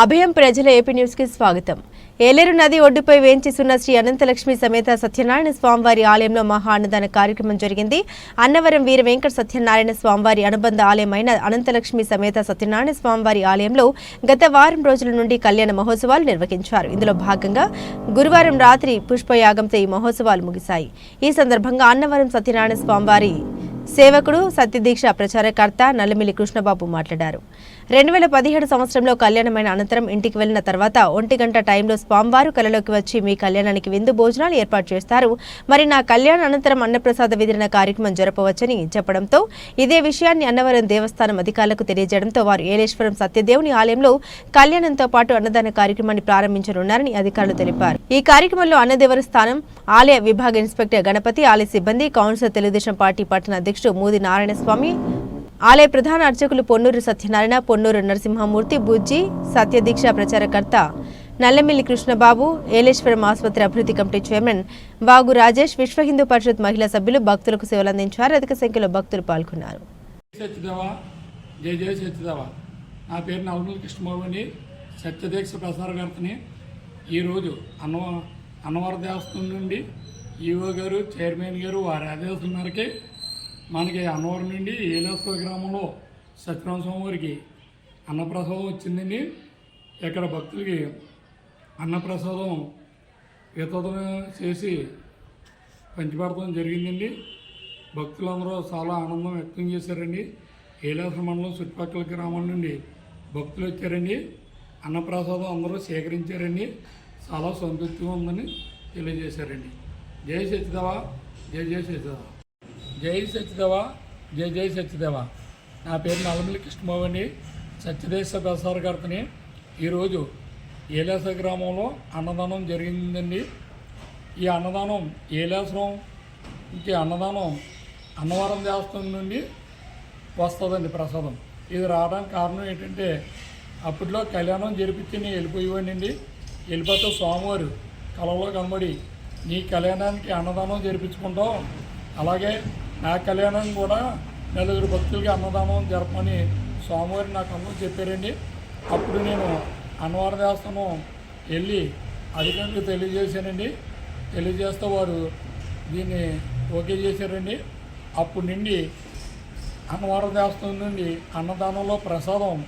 అభయం ప్రజల ఏపీ న్యూస్కి స్వాగతం. ఏలేరు నది ఒడ్డుపై వేంచేసున్న శ్రీ అనంతలక్ష్మి సమేత సత్యనారాయణ స్వామివారి ఆలయంలో మహా అన్నదాన కార్యక్రమం జరిగింది. అన్నవరం వీర వెంకట సత్యనారాయణ స్వామివారి అనుబంధ ఆలయమైన అనంతలక్ష్మి సమేత సత్యనారాయణ స్వామివారి ఆలయంలో గత వారం రోజుల నుండి కళ్యాణ మహోత్సవాలు నిర్వహించారు. ఇందులో భాగంగా గురువారం రాత్రి పుష్పయాగంతో ఈ మహోత్సవాలు ముగిశాయి. ఈ సందర్భంగా అన్నవరం సత్యనారాయణ స్వామివారి సేవకుడు సత్యదీక్ష ప్రచారకర్త నల్లమిల్లి కృష్ణబాబు మాట్లాడారు. రెండు వేల పదిహేడు సంవత్సరంలో కళ్యాణమైన అనంతరం ఇంటికి వెళ్ళిన తర్వాత ఒంటి గంట టైంలో స్వామివారు కలలోకి వచ్చి మీ కళ్యాణానికి విందు భోజనాలు ఏర్పాటు చేస్తారు. మరి నా కళ్యాణ అనంతరం అన్నప్రసాద విధిన కార్యక్రమం జరపవచ్చని చెప్పడంతో ఇదే విషయాన్ని అన్నవరం దేవస్థానం అధికారులకు తెలియజేయడంతో వారు ఏలేశ్వరం సత్యదేవుని ఆలయంలో కళ్యాణంతో పాటు అన్నదాన కార్యక్రమాన్ని ప్రారంభించనున్నారని అధికారులు తెలిపారు. ఈ కార్యక్రమంలో అన్నదేవర స్థానం ఆలయ విభాగ ఇన్స్పెక్టర్ గణపతి ఆలయ సిబ్బంది కౌన్సిల్ తెలుగుదేశం పార్టీ పట్టణ అధ్యక్షుడు మూది నారాయణ స్వామి ఆలయ ప్రధాన అర్చకులు పొన్నూరు సత్యనారాయణ పొన్నూరు నరసింహమూర్తి బుజ్జి సత్యదీక్ష ప్రచారకర్త నల్లమిల్లి కృష్ణబాబు ఏలేశ్వరం ఆసుపత్రి అభివృద్ధి కమిటీ చైర్మన్ బాగు రాజేష్ విశ్వ హిందూ పరిషత్ మహిళా సభ్యులు భక్తులకు సేవలు అందించారు. అధిక సంఖ్యలో భక్తులు పాల్గొన్నారు. నా పేరు నవమూలి కృష్ణబాబు అండి. సత్యదీక్ష ప్రసారకర్తని ఈరోజు అన్నవ అన్నవర దేవస్థానం నుండి ఈవో గారు చైర్మన్ గారు వారి ఆదేశం మేరకే మనకి అన్నవరం నుండి ఏలేశ్వర గ్రామంలో సత్యనారాయణ స్వామి వారికి అన్నప్రసాదం వచ్చిందండి. ఇక్కడ భక్తులకి అన్నప్రసాదం వితరణ చేసి పంచిపెడతాం జరిగిందండి. భక్తులందరూ చాలా ఆనందం వ్యక్తం చేశారండి. ఏలాస మండలం చుట్టుపక్కల గ్రామాల నుండి భక్తులు వచ్చారండి. అన్నప్రసాదం అందరూ సేకరించారండి. చాలా సంతృప్తిగా ఉందని తెలియజేశారండి. జై సత్యదేవ జై జై సత్యదేవ జై సత్యదేవ జై జై సత్యదేవ నా పేరు నల్లమల్లి కృష్ణబాబు సత్యదేశ సత్యదేశ గారిని ఈరోజు ఏలాస గ్రామంలో అన్నదానం జరిగిందండి. ఈ అన్నదానం ఏలాసరం ఇంకే అన్నదానం అన్నవరం దేవస్థానం నుండి వస్తుందండి ప్రసాదం. ఇది రావడానికి కారణం ఏంటంటే అప్పట్లో కళ్యాణం జరిపించి నేను వెళ్ళిపోయేవాడినండి. వెళ్ళిపోతే స్వామివారు కలవలో కనబడి నీ కళ్యాణానికి అన్నదానం జరిపించుకుంటాం. అలాగే నా కళ్యాణం కూడా నలుగురు భక్తులకి అన్నదానం జరపమని స్వామివారు నాకు అందరూ చెప్పారండి. అప్పుడు నేను అన్నవర దేవస్థానం వెళ్ళి అధికారులకు తెలియజేశానండి. తెలియజేస్తే వారు దీన్ని ఓకే చేశారండి. అప్పటి నుండి అన్నవరం దేవస్థానం నుండి అన్నదానంలో ప్రసాదం